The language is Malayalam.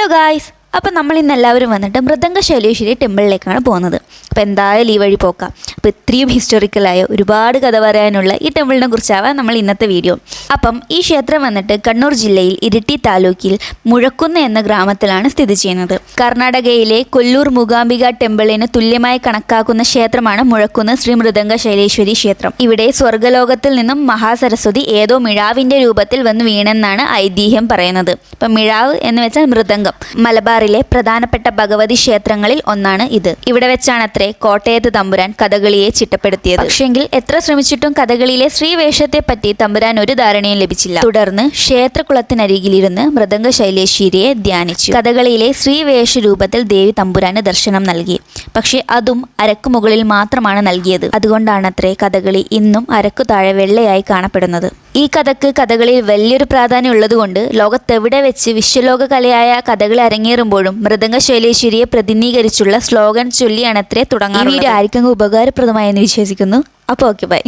ഹലോ ഗായ്സ് അപ്പം നമ്മൾ ഇന്ന് എല്ലാവരും വന്നിട്ട് മൃദംഗ ശൈലേശ്വരി ടെമ്പിളിലേക്കാണ് പോകുന്നത്. അപ്പോൾ എന്തായാലും ഈ വഴി പോക്കാം. അപ്പോൾ ഇത്രയും ഹിസ്റ്റോറിക്കലായ ഒരുപാട് കഥ പറയാനുള്ള ഈ ടെമ്പിളിനെ കുറിച്ചാവാം നമ്മൾ ഇന്നത്തെ വീഡിയോ അപ്പം ഈ ക്ഷേത്രം വന്നിട്ട് കണ്ണൂർ ജില്ലയിൽ ഇരിട്ടി താലൂക്കിൽ മുഴക്കുന്ന എന്ന ഗ്രാമത്തിലാണ് സ്ഥിതി ചെയ്യുന്നത്. കർണാടകയിലെ കൊല്ലൂർ മൂകാംബിക ടെമ്പിളിന് തുല്യമായി കണക്കാക്കുന്ന ക്ഷേത്രമാണ് മുഴക്കുന്ന ശ്രീ മൃദംഗ ശൈലേശ്വരി ക്ഷേത്രം. ഇവിടെ സ്വർഗലോകത്തിൽ നിന്നും മഹാസരസ്വതി ഏതോ മിഴാവിന്റെ രൂപത്തിൽ വന്ന് വീണെന്നാണ് ഐതിഹ്യം പറയുന്നത്. ഇപ്പം മിഴാവ് എന്ന് വെച്ചാൽ മൃദംഗം. മലബാറിലെ പ്രധാനപ്പെട്ട ഭഗവതി ക്ഷേത്രങ്ങളിൽ ഒന്നാണ് ഇത്. ഇവിടെ വെച്ചാണത്രേ കോട്ടയത്ത് തമ്പുരാൻ കഥകളിയെ ചിട്ടപ്പെടുത്തിയത്. പക്ഷെങ്കിൽ എത്ര ശ്രമിച്ചിട്ടും കഥകളിയിലെ ശ്രീവേഷത്തെ പറ്റി തമ്പുരാൻ ഒരു ധാരണയും ലഭിച്ചില്ല. തുടർന്ന് ക്ഷേത്രകുളത്തിനരികിലിരുന്ന് മൃദംഗ ശൈലേശ്വരിയെ ധ്യാനിച്ചു. കഥകളിയിലെ ശ്രീവേഷ രൂപത്തിൽ ദേവി തമ്പുരാന് ദർശനം നൽകി. പക്ഷേ അതും അരക്കു മുകളിൽ മാത്രമാണ് നൽകിയത്. അതുകൊണ്ടാണത്രേ കഥകളി ഇന്നും അരക്കു താഴെ വെള്ളയായി കാണപ്പെടുന്നത്. ഈ കഥക്ക് കഥകളിൽ വലിയൊരു പ്രാധാന്യം ഉള്ളതുകൊണ്ട് ലോകത്തെവിടെ വെച്ച് വിശ്വലോക കലയായ കഥകൾ അരങ്ങേറുമ്പോഴും മൃദംഗ ശൈലേശ്വരിയെ പ്രതിനിധീകരിച്ചുള്ള സ്ലോഗൻ ചൊല്ലിയാണത്രേ തുടങ്ങാറ് വീഡിയോ ആർക്കെങ്കിലും ഉപകാരപ്രദമായെന്ന് വിശ്വസിക്കുന്നു. അപ്പോൾ ഓക്കെ ബൈ